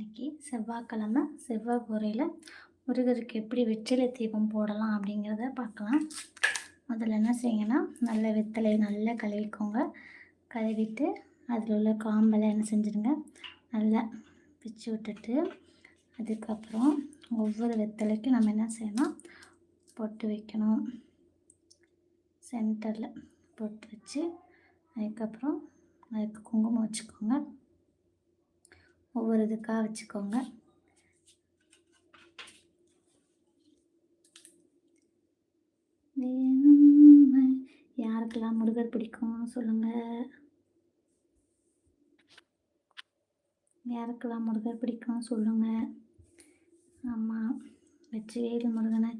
இன்னைக்கு செவ்வாய்க்கிழமை செவ்வாய் கூரையில் முருகருக்கு எப்படி வெற்றிலை தீபம் போடலாம் அப்படிங்கிறத பார்க்கலாம். முதல்ல என்ன செய்யுங்கன்னா நல்ல வெத்தலை நல்லா கழுவிக்கோங்க. கழுவிட்டு அதில் உள்ள காம்பெல்லாம் என்ன செஞ்சுருங்க நல்லா பிச்சு விட்டுட்டு அதுக்கப்புறம் ஒவ்வொரு வெத்தலைக்கும் நம்ம என்ன செய்யணும் பொட்டு வைக்கணும். சென்டரில் பொட்டு வச்சு அதுக்கப்புறம் அதுக்கு குங்குமம் வச்சுக்கோங்க. ஒவ்வொரு இதுக்காக வச்சுக்கோங்க. வேணும் யாருக்கெல்லாம் முருகர் பிடிக்கும் சொல்லுங்கள் யாருக்கெல்லாம் முருகர் பிடிக்கும் சொல்லுங்கள் ஆமாம் வெற்றிவேலு முருகனை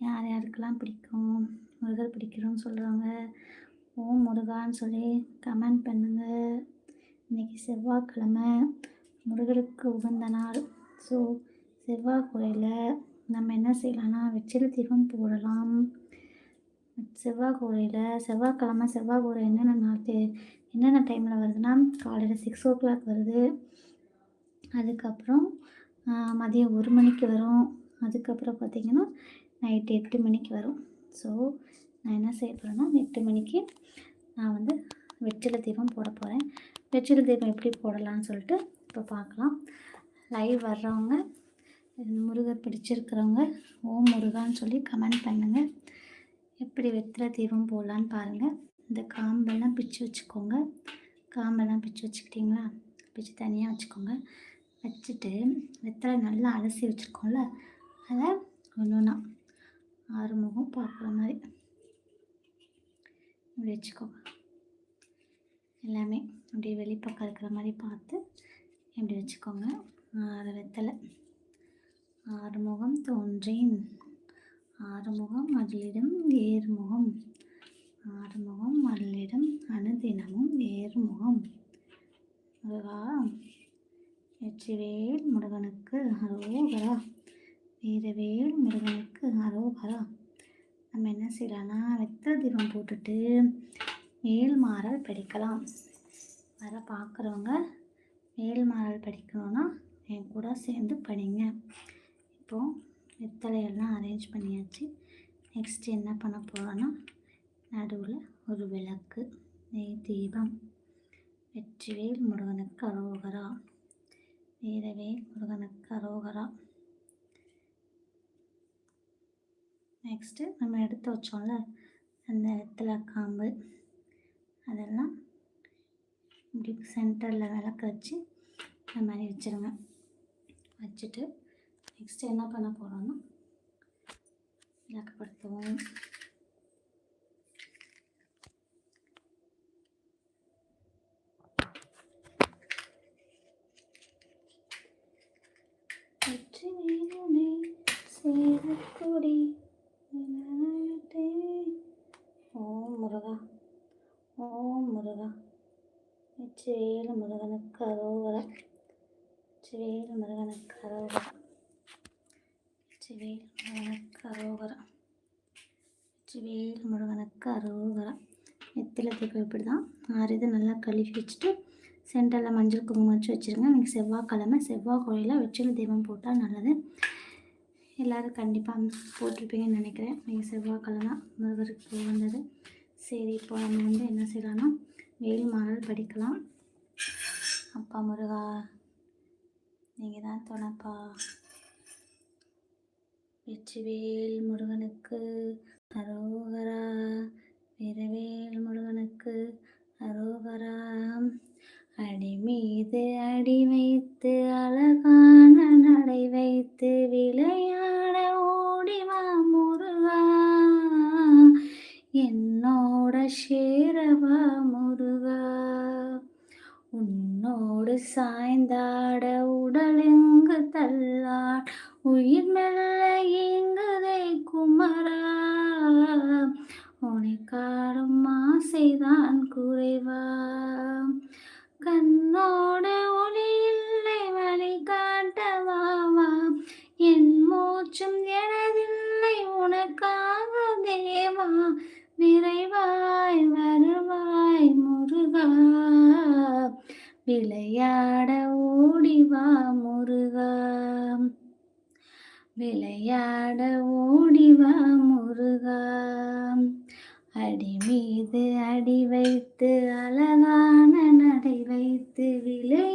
யார் யாருக்கெல்லாம் பிடிக்கும்? முருகர் பிடிக்கிறோன்னு சொல்கிறவங்க ஓம் முருகான்னு சொல்லி கமெண்ட் பண்ணுங்கள் இன்றைக்கி செவ்வாய்க்கிழமை. முருகருக்கு உகந்த நாள். ஸோ செவ்வாய் கோயிலில் நம்ம என்ன செய்யலாம்னா வெற்றில தீபம் போடலாம். செவ்வாய் கோயிலில் செவ்வாய்க்கிழமை செவ்வாய் கோயில் என்னென்ன நாள் என்னென்ன டைமில் வருதுன்னா காலையில் சிக்ஸ் ஓ கிளாக் வருது. அதுக்கப்புறம் மதியம் ஒரு மணிக்கு வரும். அதுக்கப்புறம் பார்த்திங்கன்னா நைட்டு எட்டு மணிக்கு வரும். ஸோ நான் என்ன செய்ய போகிறேன்னா எட்டு மணிக்கு நான் வந்து வெற்றிலை தீபம் போட போகிறேன் வெற்றில தீபம் எப்படி போடலாம்னு சொல்லிட்டு இப்போ பார்க்கலாம். லைவ் வர்றவங்க முருகர் பிடிச்சிருக்கிறவங்க ஓம் முருகான்னு சொல்லி கமெண்ட் பண்ணுங்கள் எப்படி வெத்திர தீபம் போடலான்னு பாருங்கள் இந்த காம்பெல்லாம் பிச்சு வச்சுக்கோங்க. காம்பெல்லாம் பிச்சு வச்சுக்கிட்டிங்களா? பிச்சு தனியாக வச்சுக்கோங்க. வச்சுட்டு வெத்தலை நல்லா அலசி வச்சுருக்கோம்ல அதை ஒன்று ஒன்றா ஆறுமுகம் பார்க்குற மாதிரி இப்படி வச்சுக்கோங்க. எல்லாமே அப்படியே வெளிப்பக்கம் இருக்கிற மாதிரி பார்த்து இப்படி வச்சுக்கோங்க? ஆறு வெத்தலை. ஆறுமுகம் தோன்றேன். ஆறுமுகம் அருளிடம் ஏறுமுகம். ஆறுமுகம் அருளிடம் அனுதினமும் ஏறுமுகம். முருகா வெற்றிவேல் முருகனுக்கு அரோகரா. வீரவேல் முருகனுக்கு அரோகரா. நம்ம என்ன செய்யலாம்னா வெத்தலை தீபம் போட்டுட்டு மேல்மாறல் படிக்கலாம். வர பார்க்குறவங்க மேல்மாறல் படிக்கணும்னா என் கூட சேர்ந்து படிங்க. இப்போது வெத்தலையெல்லாம் அரேஞ்ச் பண்ணியாச்சு. நெக்ஸ்ட் என்ன பண்ண போகிறோன்னா நடுவில் ஒரு விளக்கு நெய் தீபம். வெற்றிவேல் முருகனுக்கு அரோகரா. வீரவேல் முருகனுக்கு அரோகரா. நெக்ஸ்ட்டு நம்ம எடுத்து வச்சோம்ல அந்த வெத்தலை காம்பு. அதெல்லாம் இப்படி சென்டரில் விளக்க வச்சு இந்த மாதிரி வச்சுருங்க வச்சுட்டு நெக்ஸ்ட் என்ன பண்ண போகிறோம்னா விளக்கப்படுத்துவோம் வெற்றி வீரனே சேரக்குடி நிழலாயிட்டே. ஓம் முருகா ஓம் முருகா வெற்றிவேலு முருகனுக்கு அரோகரா வெற்றிவேலு முருகனுக்கு அரோகரா வெற்றிவேலு முருகனுக்கு அரோகரா வெற்றிவேலு முருகனுக்கு அரோகரா நெத்தில தீபம் இப்படி தான் ஆறு இது நல்லா கழுவி வச்சுட்டு சென்டரில் மஞ்சள் குங்குமம் வச்சு வச்சுருங்க. இன்றைக்கி செவ்வாய்க்கிழமை செவ்வாய் கோயிலில் வெற்றில தீபம் போட்டால் நல்லது. எல்லோரும் கண்டிப்பாக போட்டிருப்பீங்கன்னு நினைக்கிறேன். நீங்கள் செவ்வாய்க்கிழமை முருகருக்கு வந்தது. சரி இப்போ நம்ம வந்து என்ன செய்யலாம்னா வேல்மாறல் படிக்கலாம். அப்பா முருகா நீங்கள் தான் துணைப்பா. வெற்றிவேல் முருகனுக்கு அரோகரா. வீரவேல் முருகனுக்கு அரோகரா. அடி மீது அடி வைத்து அழகான நடை வைத்து விளையாட ஓடிவா சாய்ந்தாட உடலெங்கு தள்ளாட் உயிர் மெல்ல இங்குதை குமரா. உனை ஆசைதான் குறைவா. ஆட ஓடிவா முருகா. அடி மீது அடி வைத்து அழகான நடை வைத்து விழு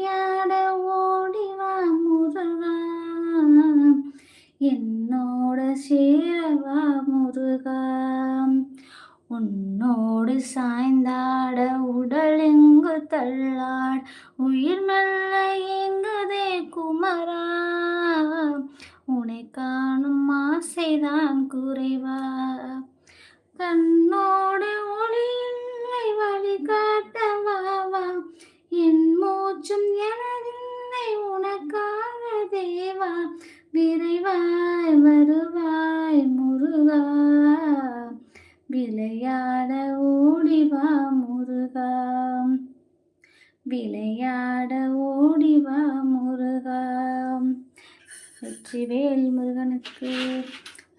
முருகனுக்கு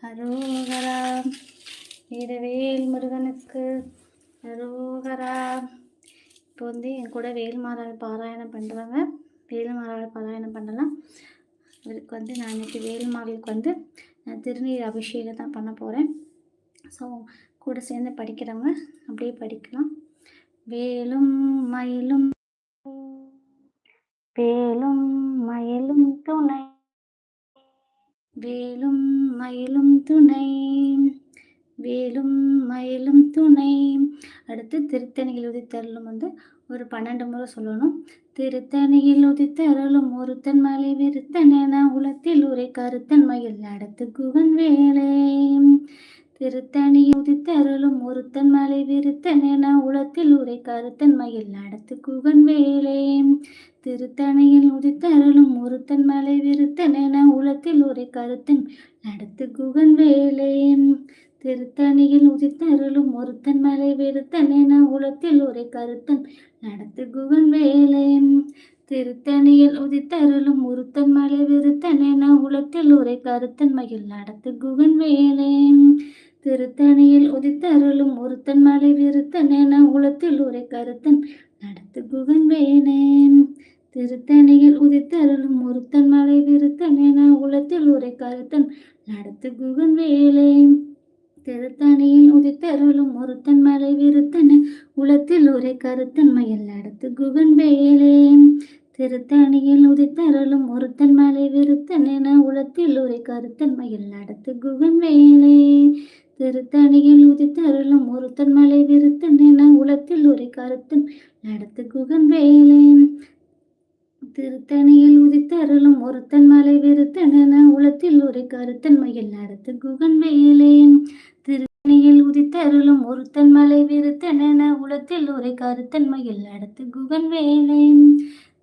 அரோகரா வீரவேல் முருகனுக்கு அரோகரா. இப்போ வந்து என் கூட வேல்மாரால் பாராயணம் பண்ணுறவங்க வேல்மாரால் பாராயணம் பண்ணலாம். இவருக்கு வந்து நான் இன்னைக்கு வேல்மாரலுக்கு வந்து நான் திருநீர் அபிஷேகம் தான் பண்ண போகிறேன் ஸோ கூட சேர்ந்து படிக்கிறவங்க அப்படியே படிக்கலாம். வேலும் மயிலும் வேலும் மயிலும் துணை. வேலும் மயிலும் துணை. வேலும் மயிலும் துணை. அடுத்து திருத்தணியில் உதித்தருளும் வந்து ஒரு பன்னெண்டு முறை சொல்லணும். திருத்தணியில் உதித்தருளும் ஒருத்தன் மலை விருத்தன் என உலத்தில் உரை கருத்தன் மயில் அடுத்து குகன் வேலை. திருத்தணியில் உதித்தருளும் ஒருத்தன் மலை விருத்தன் என உளத்தில் உரை கருத்தன் மயில் அடுத்து குகன் வேலே. திருத்தணியில் உதித்தருளும் ஒருத்தன் மலை விருத்தன் என உளத்தில் உரை கருத்தன் நடத்து குகன் வேலே. திருத்தணியில் உதித்தருளும் ஒருத்தன் மலை விருத்தன் என உலத்தில் உரை கருத்தன் நடத்து குகன் வேலை. திருத்தணியில் உதித்தருளும் ஒருத்தன் மலை விருத்தன் என உலத்தில் உரை கருத்தன் மகிழ் நடத்து குகன் வேலை. திருத்தணியில் உதித்தருளும் ஒருத்தன் மலை விருத்தன் என உளத்தில் உரை கருத்தன் நடத்து குகன் வேலை திருத்தணியில் உதித்தருளும் ஒருத்தன் மலை விருத்தன் என உளத்தில் உரை கருத்தன் நடத்து குகன் வேலை திருத்தணியில் உதித்தருளும் ஒருத்தன் மலை விருத்தன் உளத்தில் உரை கருத்தன் மயில் அடுத்து குகன் வேலே திருத்தணியில் உதித்தருளும் ஒருத்தன் மலை விருத்தன் என உளத்தில் உரை கருத்தன் மயில் அடுத்து குகன் வேலே திருத்தணியில் உதித்தருளும் ஒருத்தன் மலை விருத்தன் என உளத்தில் உரை கருத்தன் நடத்து குகன் வேலே திருத்தணியில் உதித்தருளும் ஒருத்தன் மலை விருத்தன் என உளத்தில் ஒரு கருத்தன் மயில் நடத்து குகன் வேலேன் திருத்தணியில் உதித்தருளும் ஒருத்தன் மலை விருத்தன் என உளத்தில் ஒரு கருத்தன் மயில் நடத்து குகன் வேலேன்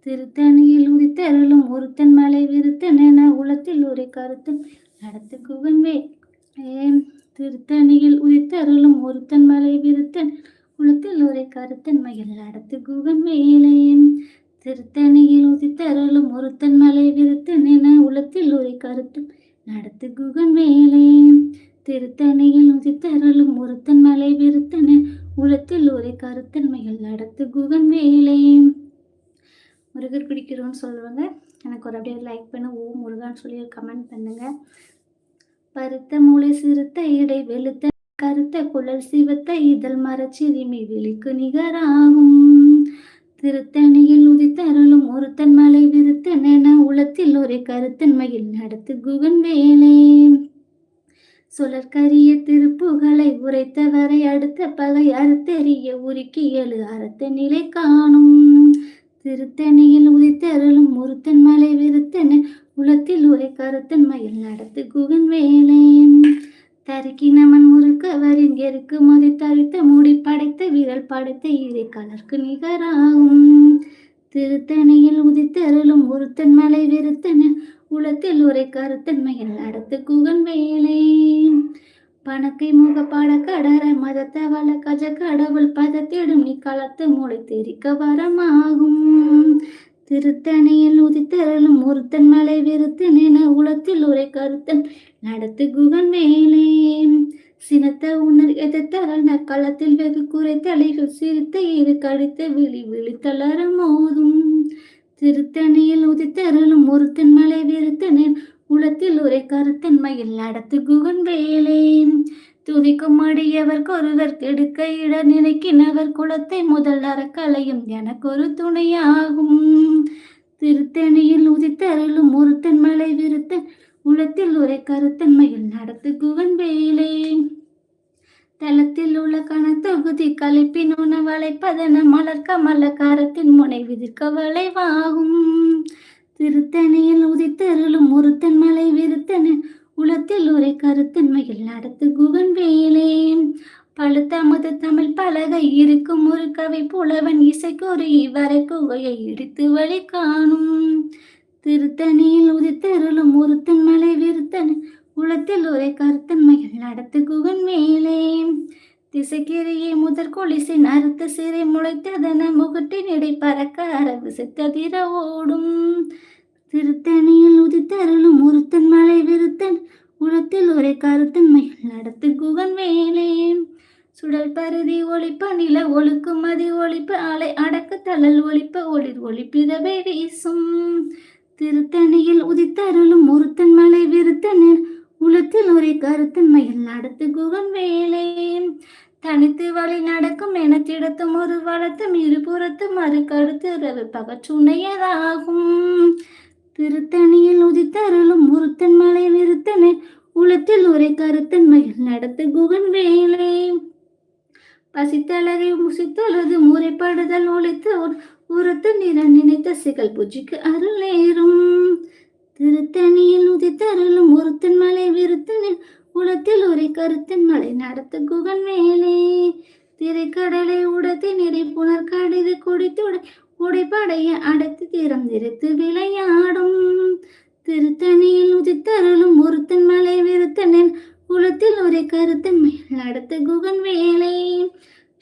திருத்தணியில் உதித்தருளும் ஒருத்தன் மலை விருத்தன் என உலத்தில் ஒரு கருத்தன் நடத்து குகன் வே திருத்தணியில் உதித்தருளும் ஒருத்தன் மலை விருத்தன் உலத்தில் ஒரு கருத்தன் மயில் நடத்து குகன் வேலையும் திருத்தணியில் உதித்தருளும் ஒருத்தன் மலை விருத்தன் என உலத்தில் ஒரு கருத்தன் நடத்து குகன் வேலையும் திருத்தணியில் உதித்தருளும் ஒருத்தன் மலை விருத்தன் உலத்தில் ஒரு மயில் நடத்து குகன் வேலையும் முருகர் பிடிக்கிறோன்னு சொல்லுவாங்க. எனக்கு ஒரு அப்படியே லைக் பண்ண. ஓ முருகான்னு சொல்லி கமெண்ட் பண்ணுங்க. பருத்த மூளை சிறுத்த இடை வெளுத்த கருத்த குழல் சிவத்த இதழ் மரச்சிறுமி விழிக்கு நிகராகும். திருத்தணியில் உதித்தருளும் ஒருத்தன் மலை விருத்தன் என உளத்தில் ஒரு கருத்தன் மயில் நடத்து குகன் வேலே. சுழற்கரிய திருப்புகளை உரைத்தவரை அடுத்த பகை அறுத்தெறிய உருக்கி எழு அறுத்த நிலை காணும். திருத்தணியில் உதித்தருளும் ஒருத்தன் மலை விருத்தன் உலத்தில் உரை கருத்தன் மயில் நடத்து குகன் வேலே தருக்கினமன் முறுக்கவரின் எருக்கு மதி தரித்த மூடி படைத்த வீரல் படைத்த இறை கலர்க்கு நிகராகும். திருத்தணியில் உதித்தருளும் ஒருத்தன் மலை விருத்தன் உலத்தில் உரை கருத்தன் மயில் நடத்து குகன் வேலை பணக்கை முகப்பாட கடற மதத்தவள கஜ கடவுள் பதத்திடும் நீ களத்து மூளை தெரிக்க வரமாகும். திருத்தணியில் உதித்தரலும் ஒருத்தன் மலை விருத்தன் என உலத்தில் உரை கருத்தன் நடத்து குகன் மேலே. சினத்த உணர் எதிர்த்தரண களத்தில் வெகு குறை தலைகள் சிரித்த இரு கடித்த விழி விழி தளர மோதும். திருத்தணியில் உதித்தரலும் ஒருத்தன் மலை விருத்தனின் உளத்தில் உரை கருத்தன்மையில் நடத்து குகன் வேலே துதிக்கும் அடியவர்க்கு ஒருவர் கெடுக்க இட நினைக்கினவர் குளத்தை முதல் அறக்கலையும் எனக்கு ஒரு துணையாகும். திருத்தணியில் உதித்தருளும் ஒருத்தன் மலை விருத்தன் உளத்தில் ஒரு கருத்தன்மையில் நடத்து குகன் வேலே தளத்தில் உள்ள கணத்தொகுதி கலைப்பின் உணவளைப்பதன மலர் கமல கரத்தின் முனை விதிர்க்க வளைவாகும். திருத்தணியில் உதித்தருளும் ஒருத்தன் மலை விருத்தன உலத்தில் ஒரே கருத்தன்மையில் நடத்து குகன் வேலே. பழுத்தமது தமிழ் பலகை இருக்கும் ஒரு கவி புலவன் இசைக்கொரு இவரை குகையை இடித்து வழி காணும். திருத்தணியில் உதித்தருளும் ஒருத்தன் மலை விருத்தன் உலத்தில் ஒரே கருத்தன்மையில் நடத்து குகன் மேலே திசைகிரியை முதற் கொலிசின் அறுத்த சிறை முளைத்ததன முகட்டின் இடை பறக்க அரவு சித்ததிர ஓடும். திருத்தணியில் உதித்தருளும் ஒருத்தன் மலை விருத்தன் உளத்தில் ஒரே கருத்தன்மைகள் நடத்து குகன் மேலே. சுடல் பருதி ஒளிப்ப நில ஒழுக்கு மதி ஒழிப்பு அலை அடக்க தளல் ஒழிப்ப ஒளிர் ஒளிப்பிதவை வீசும். திருத்தணியில் உதித்தருளும் ஒருத்தன் மலை விருத்தனில் உலத்தில் ஒரு கருத்தன்மையில் நடத்து குகன் வேலை. தனித்து வழி நடக்கும் எனத்திடத்தும் ஒரு வளத்தும் இருபுறத்தும் மறு கருத்து ரவு பகச்சுணையதாகும் திருத்தணியில் உதித்தருளும் ஒருத்தன் மலை நிறுத்தனே உளத்தில் ஒரே கருத்தன்மையில் நடத்து குகன் வேலை. பசித்தளரை முசித்தொழுது முறைப்படுதல் ஒழித்து உரத்து நிற நினைத்த சிகல் பூஜிக்கு அருள் நேரும். திருத்தணியில் உதித்தருளும் ஒருத்தன் மலை விருத்தனில் உலத்தில் ஒரு கருத்தன் மலை நடத்து குகன் மேலே. திரைக்கடலை உடத்தி நிறை புனர் கடிது குடித்துடை உடைப்படைய அடத்து திறம் நிறுத்து விளையாடும். திருத்தணியில் உதித்தருளும் ஒருத்தன் மலை விருத்தனின் குலத்தில் ஒரு கருத்தன் மேல் நடத்து குகன் வேலை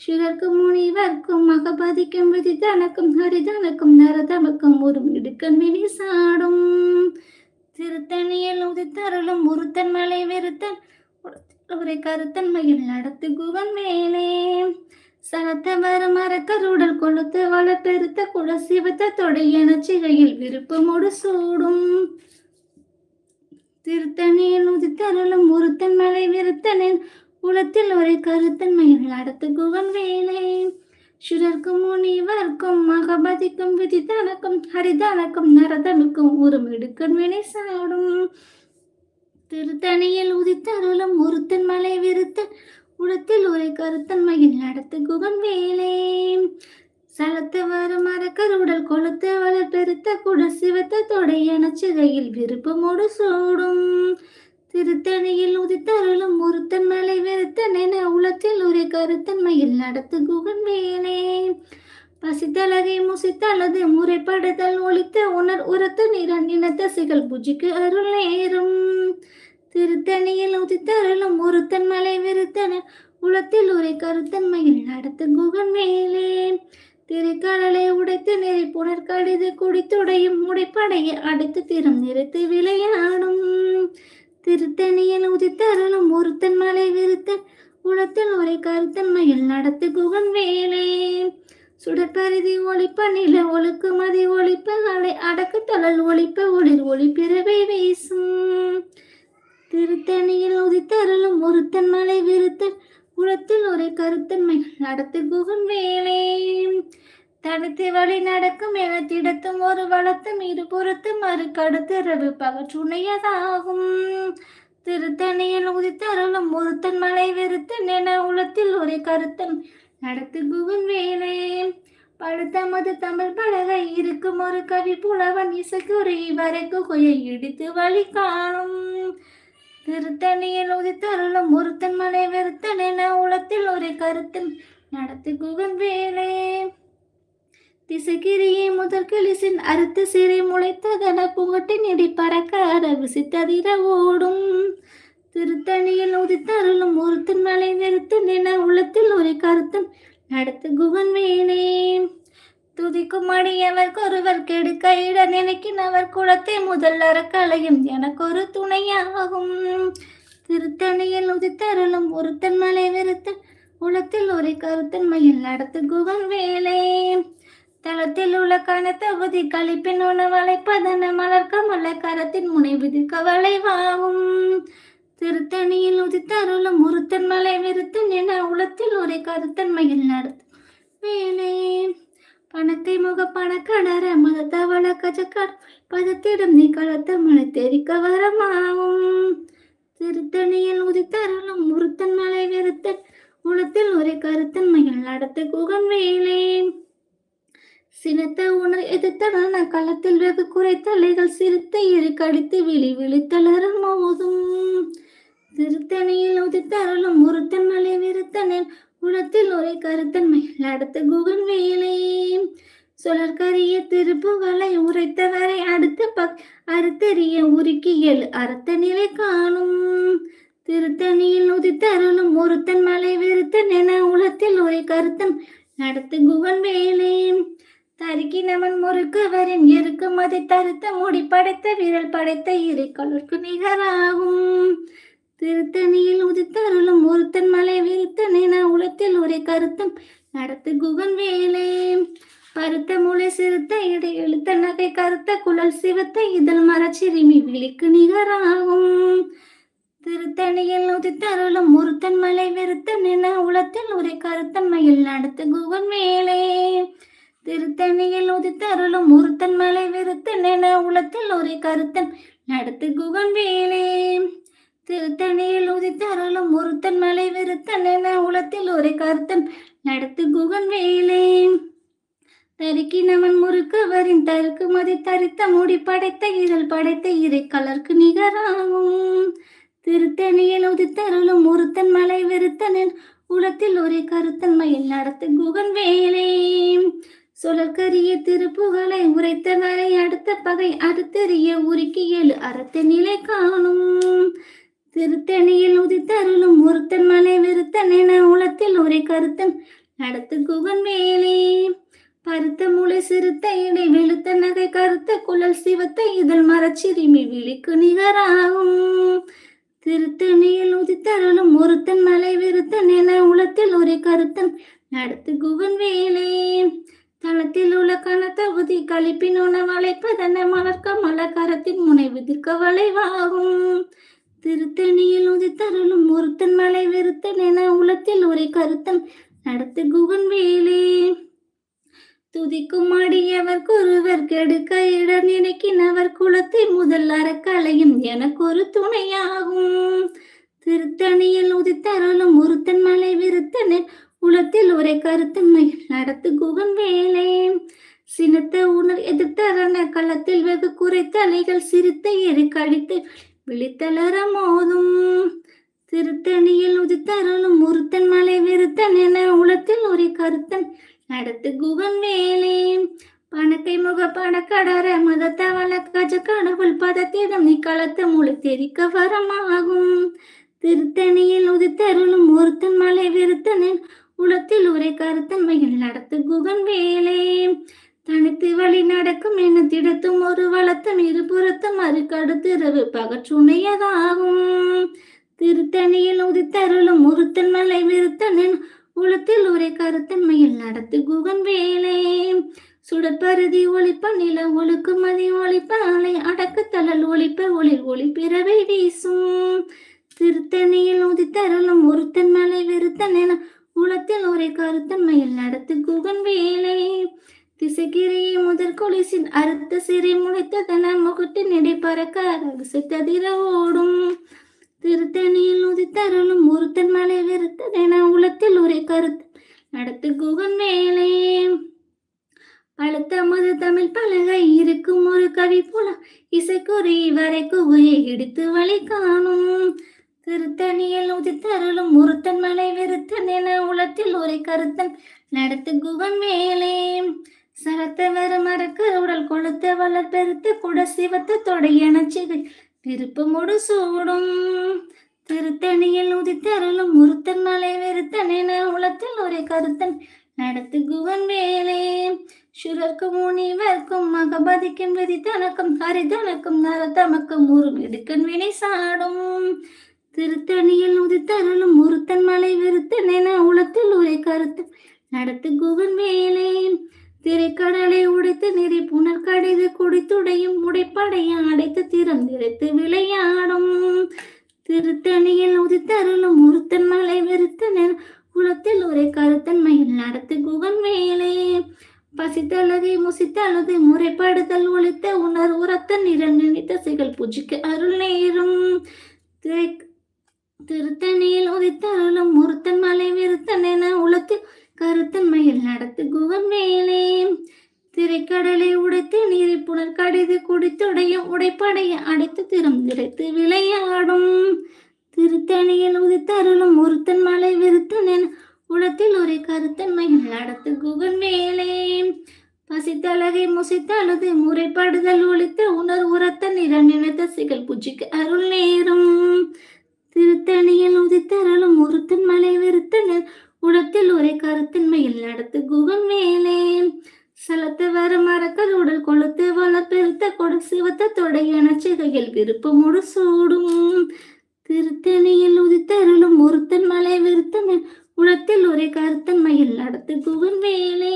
சிவர்க்கும் முனிவர்க்கும் மகபதிக்கும் விதி தனக்கும் ஹரிதனுக்கும் நரதமக்கும் ஒரு இடுக்கன் வினி சாடும் திருத்தணியில் உதித்தருளும் உருத்தன் மலை வெறுத்தன் ஒரு கருத்தன் மயில் நடத்து குகன் மேலே. சனத்த வரும் மரக்கருடல் கொளுத்து வளப்பெருத்த குல சிவத்த தொடையன சிகையில் விருப்பமோடு சூடும். திருத்தணியில் உதித்தருளும் உருத்தன் மலை விருத்தனின் உலத்தில் ஒரு கருத்தன் மயில் நடத்து குகன் வேலை. சுரர்க்கும் முனிவர்க்கும் மகபதிக்கும் விதிதனக்கும் ஹரிதனக்கும் நரதனுக்கும் ஒரு மிடுக்கன் வினை சாடும். திருத்தணியில் உதித்தருளும் ஒருத்தன் மலை விருத்தன் உலத்தில் ஒரு கருத்தன் மயில் நடத்து குகன் வேலை. சலத்து வரும் மரக்கருடல் கொளுத்து வளர் பெருத்த குடல் சிவத்த தொடையன சிகையில் விருப்பமோடு சூடும். திருத்தணியில் உதித்தருளும் ஒருத்தன் மலை வெறுத்தன் என உலத்தில் ஒரு கருத்தன்மையில் நடத்து குகன் வேலே பசித்தலகை முசித்தலது முறைப்படுதல் ஒழித்த உணர் உரத்து இனத்த சிகல் புஜிக்கு அருள் நேரும். திருத்தணியில் உதித்தருளும் ஒருத்தன் மலை வெறுத்தன உலத்தில் ஒரு கருத்தன்மையில் நடத்து குகன் மேலே. திரைக்கடலை உடைத்து நெறி புனர்கடிது குடித்துடையும் உடைப்படைய அடைத்து திறம் நிறுத்து விளையாடும். திருத்தணியில் உதித்தருளும் ஒருத்தன் மலை விருத்தன் குளத்தில் ஒரே கருத்தன்மையில் நடத்து குகன் வேலே. சுடற்பரிதி ஒளிப்ப நில ஒழுக்கு மதி ஒளிப்ப அலை அடக்கு தளல் ஒழிப்ப ஒளிர் ஒளிப்பிறவை வீசும். திருத்தணியில் உதித்தருளும் ஒருத்தன் மலை விருத்தன் குளத்தில் ஒரே கருத்தன்மைகள் நடத்து குகன் வேலே. தடுத்து வழி நடக்கும் என திடத்தும் ஒரு வளத்தும் இருபுறத்தும் மறு கடுத்து பகற்றுணையதாகும் திருத்தணியில் உதித்தருளும் ஒருத்தன் மலை வெறுத்து என உலத்தில் ஒரு கருத்தன் நடத்து குவன் வேலே. படுத்தமது தமிழ் பலகை இருக்கும் ஒரு கவி புலவன் இசைக்குறி வரைக்கு குகையை இடித்து வழி காணும். திருத்தணியில் உதித்தருளும் ஒருத்தன் மலை வெறுத்தன் என உலத்தில் ஒரு கருத்தன் நடத்து குகன் வேலை. திசைகிரியை முதல் கிளிசின் அறுத்து சிறை முளைத்ததன புகட்டின் இடி பறக்க அரவு சித்ததிர ஓடும். திருத்தணியில் உதித்தருளும் ஒருத்தன் மலை நிறுத்து நின உள்ளத்தில் ஒரு கருத்தன் நடத்து குகன் வேணே துதிக்கும் அடியவர் ஒருவர் கெடுக்க இட நினைக்கினவர் குளத்தை முதல் அறக்கலையும் எனக்கு ஒரு துணையாகும். திருத்தணியில் உதித்தருளும் ஒருத்தன் மலை விருத்தன் உலத்தில் ஒரு கருத்தன் மயில் நடத்து குகன் வேலை தளத்தில் உள்ள கனத்தகுதி கழிப்பின் உணவலை பதன மலர் கமல கரத்தின் முனை விதிக்க வளைவாகும் திருத்தணியில் உதித்தருளும் உருத்தன் மலை விருத்தன் என உளத்தில் ஒரே கருத்தன்மையில் நடத்தும் மேலே பணத்தை முக பணக்கடர மத தவள கஜக்கார் பதத்திடம் நீ கலத்த மலை தெரிக்க வரமாகும் திருத்தணியில் உதித்தருளும் உருத்தன் மலை விருத்தன் உளத்தில் ஒரே கருத்தன்மையில் நடத்து குகன் வேலே. சினத்த உணர் எதிர்த்தன களத்தில் வெகு குறைத்த அலைகள் சிரித்த இரு கடித்து விழி விழித்தளரும் மோதும். திருத்தணியில் உதித்தருளும் ஒருத்தன் மலை விருத்தனேன். உளத்தில் ஒரே கருத்தன்மை அடுத்த குகன் வேலை. சுழற்கரிய திருப்புகளை உரைத்தவரை அடுத்த பக் அறுத்தறிய உருக்கியல் அறுத்த நிலை காணும். திருத்தணியில் உதித்தருளும் ஒருத்தன் மலை விருத்தன் என உளத்தில் ஒரே கருத்தன் நடத்து குகன் வேலை. தருக்கினவன் முறுக்கவரின் இருக்கும் அதை தருத்த முடி படைத்த விரல் படைத்த இறை நிகராகும். திருத்தணியில் உதித்தருளும் ஒருத்தன் மலை விருத்தன் என உலத்தில் ஒரே கருத்தம் நடத்து குகன் வேலை. பருத்த முளை சிறுத்த இடை எழுத்த நகை கருத்த குழல் சிவத்த இதழ் மரச்சிறுமி விழிக்கு நிகராகும். திருத்தணியில் உதித்தருளும் ஒருத்தன் மலை விருத்தன் என உலத்தில் ஒரே கருத்தன்மையில் நடத்து குகன் வேலை. திருத்தணியில் உதித்தருளும் ஒருத்தன் மலை விருத்தன் என உளத்தில் ஒரே கருத்தன். நடத்து குகன் வேலை திருத்தணியில் உதித்தருளும் ஒருத்தன் மலை விருத்தன் என உளத்தில் ஒரே கருத்தன். நடத்து குகன் வேலை தருக்கினவன் முறுக்கவரின் தருக்கு மதி தரித்த முடி படைத்த இதழ் படைத்த இறை கலர்க்கு நிகராகும். திருத்தணியில் உதித்தருளும் ஒருத்தன் மலை வெறுத்தனின் உலத்தில் ஒரே கருத்தன்மையில் நடத்து குகன் வேலே சுழற்கரிய திருப்புகளை உரைத்தவரை அடுத்த பகை அறுத்தெறிய உருக்கி ஏழு அறத்த நிலை காணும். திருத்தணியில் உதித்தருளும் ஒருத்தன் மலை விருத்தன் என உலத்தில் ஒரே கருத்தன் நடத்து குகன் வேலை பருத்த முளை சிறுத்த இடை வெளுத்த நகை கருத்த குழல் சிவத்த இதழ் மரச்சிறுமி விழிக்கு நிகராகும். திருத்தணியில் உதித்தருளும் ஒருத்தன் மலை விருத்தன் என உலத்தில் ஒரே கருத்தன் நடத்து குகன் வேலை தளத்தில் உள்ள கனத்தகுதி கழிப்பின் உணவளைப்பதன மலர்க்க மலக்கரத்தின் முனை விதிர்க்க வளைவாகும். திருத்தணியில் உதித்தருளும் ஒருத்தன் மலை விருத்தன் என உலத்தில் ஒரே கருத்தன் நடத்து குகன் வேலே. துதிக்கும் அடியவர் குருவர் கெடுக்க இட நினைக்கினவர் குலத்தை முதல் அறக்கலையும் எனக்கு ஒரு துணையாகும். திருத்தணியில் உதித்தருளும் ஒருத்தன் மலை விருத்தனின் குளத்தில் ஒரே கருத்தன்மை நடத்து குகன் வேலை. சினத்த உணர் எதிர்த்தரண களத்தில் வெகு குறைத்த அலைகள் சிரித்த எரி கழித்து விழித்தளர மோதும். திருத்தணியில் உதித்தருளும் ஒருத்தன் மலை விருத்தன் என உளத்தில் ஒரே கருத்தன் நடத்து குகன் வேலை. பணக்கை முக பணக்கடர மதத்தவள கஜ கடவுள் பதத்திடம் நீ களத்த முழு தெரிக்க வரமாகும். திருத்தணியில் உதித்தருளும் ஒருத்தன் மலை விருத்தனின் உளத்தில் உரை கருத்தன்மையில் நடத்து குகன் வேலை. தனித்து வழி நடக்கும் என திடத்தும் ஒரு வளத்தும் இருபுறத்தும் அருக்கடுத்திரவு பகச்சுனையதாகும் திருத்தணியில் உதித்தருளும் ஒருத்தன் மலை விருத்தனின் உளத்தில் உரை கருத்தன்மையில் நடத்து குகன் வேலை. சுடற்பருதி ஒளிப்ப நில ஒழுக்கு மதி ஒளிப்ப அலை அடக்கு தளல் ஒளிப்ப ஒளிர் ஒளி பிறவை வீசும். திருத்தணியில் உதித்தருளும் ஒருத்தன் மலை விருத்தன் என குளத்தில் ஒரே கருத்தன்மையில் நடத்து குகன் வேலை. திசைகிரியை முதற் கொலிசின் அறுத்த சிறை முளைத்ததன முகட்டின் இடை பறக்க ரகசை ததிர ஓடும். திருத்தணியில் உதித்தருளும் ஒருத்தன் மலை வெறுத்ததென உலத்தில் ஒரே கருத்து நடத்து குகன் வேலை. பழுத்த முது தமிழ் பலகை இருக்கும் ஒரு கவி போல இசைக்குறி வரை குகையை எடுத்து வழி காணும். திருத்தணியில் உதித்தருளும் முருத்தன் மலை விருத்தன் என உலத்தில் ஒரே கருத்தன். நடத்து குகன் மேலே சரத்தவர் மறக்க உடல் கொளுத்த வளர் பெருத்த குட சிவத்த தொடையன சிதை திருப்பமுடு சூடும். திருத்தணியில் உதித்தருளும் முருத்தன் மலை வெறுத்தன் என உலத்தில் ஒரே கருத்தன். நடத்து குவன் மேலே சுரர்க்கும் முனிவர்க்கும் மகபதிக்கும் விதி தனக்கும் ஹரிதனக்கும் நரதமக்கும் ஒரு விடுக்கன் வினை சாடும். திருத்தணியில் உதித்தருளும் முருத்தன் மலை விருத்தன் என உலத்தில் உரை கருத்தன் நடத்து குகன் வேலை திரைக்கடலை உடைத்து நிறை புனர் கடைது குடித்துடையும் உடைப்படையை அடைத்து திறந்திருத்து விளையாடும். திருத்தணியில் உதித்தருளும் ஒருத்தன் மலை வெறுத்தன குளத்தில் ஒரே கருத்தன்மையில் நடத்து குகன் மேலே பசித்தழுகை முசித்தழுது முறைப்படுதல் ஒழித்த உணர் உரத்த நிற நினைத்த சிகள் பூஜிக்கு அருள் நேரும். திரை திருத்தணியில் உதித்தருளும் முருத்தன் மலை விருத்தன் என உளத்தில் கருத்தன்மையில் நடத்து குகன் மேலே. திரைக்கடலை உடைத்து நீரை புனர் கடிது குடித்துடையும் உடைப்படைய அடைத்து திறந்திரைத்து விளையாடும். திருத்தணியில் உதித்தருளும் முருத்தன் மலை விருத்தன் என உளத்தில் ஒரு கருத்தன்மையில் நடத்து குகன் மேலே. பசித்தழகை முசித்தழுது முறைப்படுதல் ஒழித்த உணர் உரத்த நிற நினைத்த சிகல் பூஜைக்கு அருள் நேரும். திருத்தணியில் உதித்தரலும் ஒருத்தன் மலை வெறுத்தன் உடத்தில் ஒரே கருத்தன்மையில் நடத்து குகன் மேலே. சலத்து வர மரக்கல் உடல் கொளுத்து வளர்ப்பெருத்த கொடு சிவத்த தொடையன சிகையில் விருப்பமுடு சூடும். திருத்தணியில் உதித்தருளும் ஒருத்தன் மலை விருத்தன் உடத்தில் ஒரே கருத்தன்மையில் நடத்து குகன் வேலே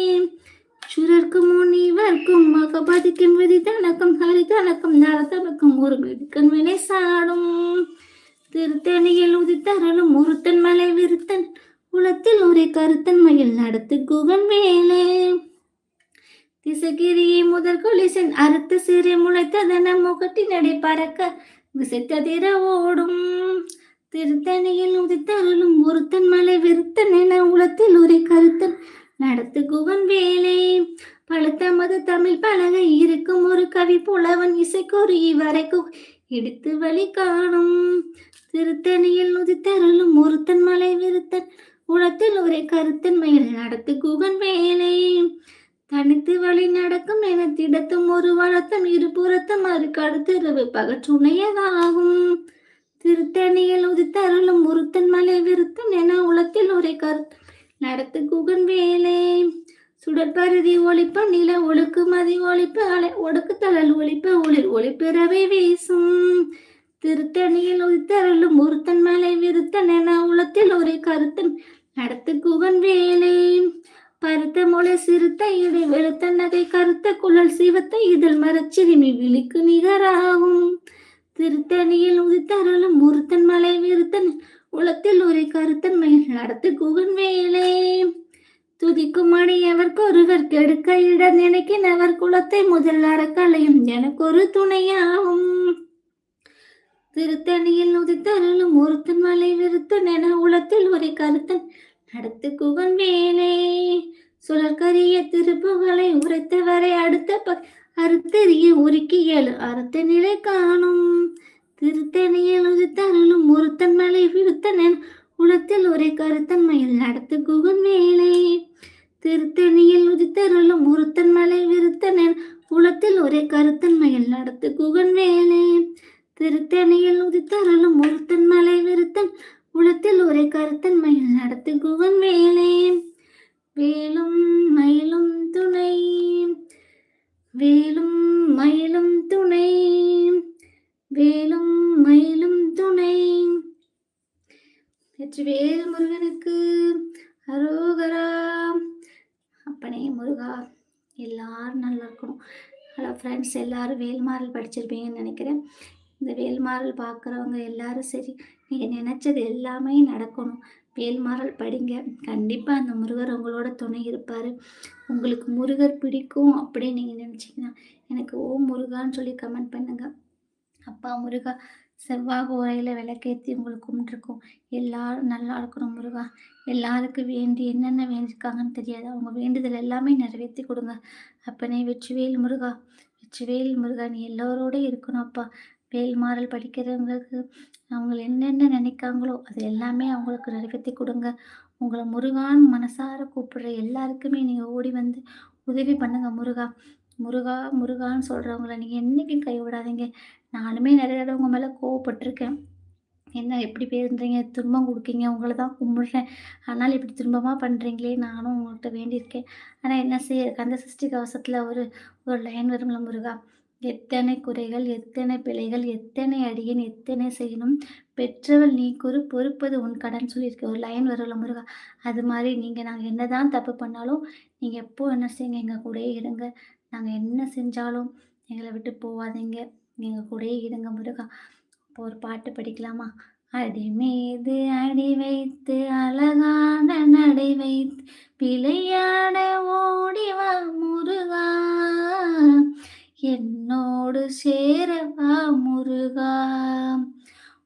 சுரர்க்கும் முனிவர்க்கும் மகபதிக்கும் விதி தனக்கும் ஹரி தனக்கும் நரதனுக்கும் ஒரு விதிக்கன் வினை சாடும். திருத்தணியில் உதித்தருளும் ஒருத்தன் மலை விருத்தன் குளத்தில் ஒரே கருத்தன்மையில் நடத்து குகன் வேலே திசகிரியை முதல் கொலிசன் அறுத்து சிறு முளைத்ததன முகட்டினடை பறக்க விசைத்ததிர ஓடும். திருத்தணியில் உதித்தருளும் ஒருத்தன் மலை விருத்தன் என உலத்தில் ஒரே கருத்தன் நடத்து குகன் வேலை பழுத்த மது தமிழ் பலகை இருக்கும் ஒரு கவி புலவன் இசைக்கொரு வரைக்கும் எடுத்து வழி காணும். திருத்தணியில் உதித்தருளும் ஒருத்தன் மலை விருத்தன் உளத்தில் ஒரே கருத்தன் மயில் நடத்து குகன் வேலை தனித்து வழி நடக்கும் என திடத்தும் ஒரு வளத்தம் இருபுறத்தும் அறுக்கடுத்திரவு பகற்றுணையதாகும். திருத்தணியில் உதித்தருளும் உருத்தன் மலை விருத்தன் என உளத்தில் ஒரே கருத்து நடத்து குகன் வேலை சுடற்பருதி ஒழிப்ப நில ஒழுக்கு மதி அலை ஒடுக்கு தளல் ஒழிப்ப ஒளிர் ஒளிப்பிறவை வீசும். திருத்தணியில் உத்தரலும் ஒருத்தன் மலை விருத்தன் என உலத்தில் ஒரே கருத்தன். நடத்து குகன் வேலை. பருத்த மொழி சிறுத்த இடை வெளுத்த நகை கருத்த குழல் சிவத்த இதில் மரச்சிறுமி விழிக்கு நிகராகும். திருத்தணியில் உதித்தருளும் முருத்தன் மலை விருத்தன் உளத்தில் ஒரு கருத்தன் மேல் நடத்து குகன் வேலை. துதிக்கும் அணி எவர்க்கொருவர் கெடுக்க இட நினைக்கின் அவர் குலத்தை முதல் அறக்கலையும். எனக்கு ஒரு துணையாகும். திருத்தணியில் உதித்தருளும் ஒருத்தன் மலை விருத்தன் என உளத்தில் ஒரு கருத்தன். நடத்து குகன் வேலை சுழற்கரிய திருப்புகளை உரைத்தவரை அடுத்த ப அறுத்தறிய உருக்கி ஏழு அறுத்த நிலை காணும். திருத்தணியில் உதித்தருளும் ஒருத்தன் மலை விருத்தன் விருத்தனன் உலத்தில் ஒரே கருத்தன்மையில் நடத்து குகன் வேலை திருத்தணியில் உதித்தருளும் ஒருத்தன் மலை விருத்தன் என உலத்தில் ஒரே கருத்தன் மயில் நடத்து குகன் வேலை திருத்தணியில் உதித்தருளும் ஒருத்தன் மலை விருத்தன் உளத்தில் ஒரே கருத்தன்மையில் நடத்து குவன் மேலே வேலும் மயிலும் துணை வேலும் மயிலும் துணை வேலும் மயிலும் துணை. வெற்றி வேல் முருகனுக்கு அரோகரா. அப்பனே முருகா எல்லாரும் நல்லா இருக்கணும். ஹலோ ஃப்ரெண்ட்ஸ் எல்லாரும் வேல்மாறல் படிச்சிருப்பீங்கன்னு நினைக்கிறேன். இந்த வேல்மாறல் பார்க்குறவங்க எல்லாரும் சரி நீங்கள் நினச்சது எல்லாமே நடக்கணும். வேல்மாறல் படிங்க. கண்டிப்பாக அந்த முருகர் உங்களோட துணை இருப்பார். உங்களுக்கு முருகர் பிடிக்கும் அப்படின்னு நீங்கள் நினச்சிங்கன்னா எனக்கு ஓ முருகான்னு சொல்லி கமெண்ட் பண்ணுங்கள் அப்பா முருகா செவ்வாய் உரையில் விளக்கேற்றி உங்களுக்கு கும்பிட்டுருக்கோம். எல்லாரும் நல்லா இருக்கணும் முருகா. எல்லாருக்கும் வேண்டி என்னென்ன வேண்டியிருக்காங்கன்னு தெரியாது. அவங்க வேண்டுதல் எல்லாமே நிறைவேற்றி கொடுங்க. அப்பனே வெற்றிவேல் முருகா வெற்றிவேல் முருகா நீ எல்லோரோட இருக்கணும் அப்பா. வேல் மாறல் படிக்கிறவங்களுக்கு அவங்க என்னென்ன நினைக்காங்களோ அது எல்லாமே அவங்களுக்கு நிறைவேற்றி கொடுங்க. உங்களை முருகான் மனசார கூப்பிடுற எல்லாருக்குமே நீங்கள் ஓடி வந்து உதவி பண்ணுங்க முருகா. முருகா முருகான்னு சொல்கிறவங்கள நீங்கள் என்றைக்கும் கைவிடாதீங்க. நானுமே நிறைய இடவங்க உங்கள் மேலே கோவப்பட்டிருக்கேன். என்ன எப்படி பேருந்தீங்க துன்பம் கொடுக்கீங்க. உங்களை தான் கும்பிடுறேன். ஆனால் இப்படி துன்பமாக பண்ணுறீங்களே நானும் உங்கள்கிட்ட வேண்டியிருக்கேன். ஆனால் என்ன செய்ய? கந்த சஷ்டி கவசத்தில் ஒரு ஒரு லைன் வரும்ல முருகா. எத்தனை குறைகள் எத்தனை பிழைகள் எத்தனை அடியேன் எத்தனை செய்யணும் பெற்றவள் நீ குறு பொறுப்பது உன் கடன் சொல்லியிருக்க ஒரு லைன் வரல முருகா? அது மாதிரி நீங்கள் நாங்கள் என்னதான் தப்பு பண்ணாலும் நீங்கள் எப்போ என்ன செய்யுங்க? எங்கள் கூடயே இருங்க. நாங்கள் என்ன செஞ்சாலும் எங்களை விட்டு போகாதீங்க எங்கள் கூடயே இருங்க முருகா. இப்போ ஒரு பாட்டு படிக்கலாமா? அடி மீது அடி வைத்து அழகான நடை வைத்து விளையாட ஓடிவா முருகா. என்னோடு சேரவா முருகா.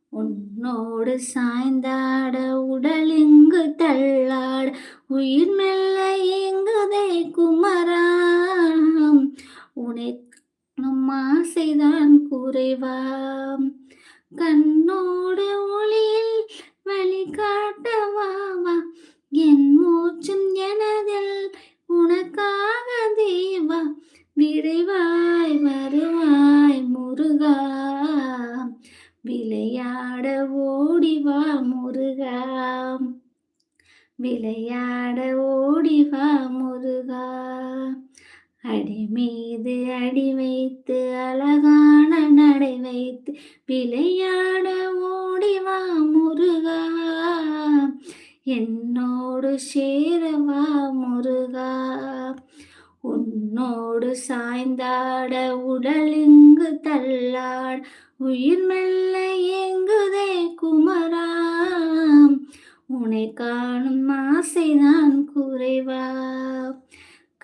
உன்னோடு சாய்ந்தாட உடல் இங்கு தள்ளாட உயிர் மெல்ல இங்குதே குமராம் உனக்கும் ஆசைதான் குறைவாம் கண்ணோடு ஒளியில் வழிகாட்டவா வா. என் மூச்சும் எனதில் உனக்காக தேவா. விரைவாய் வருவாய் முருகா விளையாட ஓடிவா முருகா விளையாட ஓடிவா முருகா. அடி மீது அடி வைத்து அழகான நடை வைத்து விளையாட ஓடிவா முருகா. என்னோடு சேரவா முருகா. உன்னோடு சாய்ந்தாட உடல் இங்கு தள்ளாட உயிர் மெல்ல இயங்குதே குமராம். உனை காணும் ஆசைதான் குறைவா?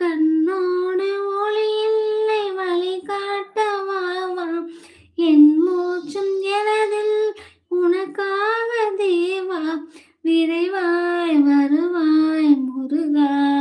கண்ணோடு ஒளி இல்லை வழி காட்டவாவா என் மூச்சும் எனதில் உனக்காக தேவா. விரைவாய் வருவாய் முருகா.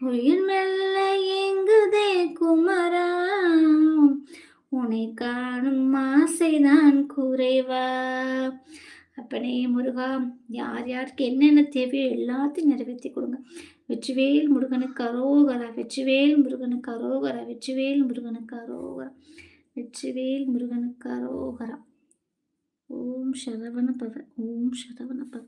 உயிர் மெல்ல எங்குதே குமரா. உன்னை காணும் ஆசைதான் குறைவா. அப்பனே முருகா யார் யாருக்கு என்னென்ன தேவையோ எல்லாத்தையும் நிறைவேற்றி கொடுங்க. வெற்றிவேல் முருகனுக்கு அரோகரா வெற்றிவேல் முருகனுக்கு அரோகரா வெற்றிவேல் முருகனுக்கு அரோகரா வெற்றிவேல் முருகனுக்கு அரோகரா. ஓம் சரவண பவ ஓம் சரவண பவ.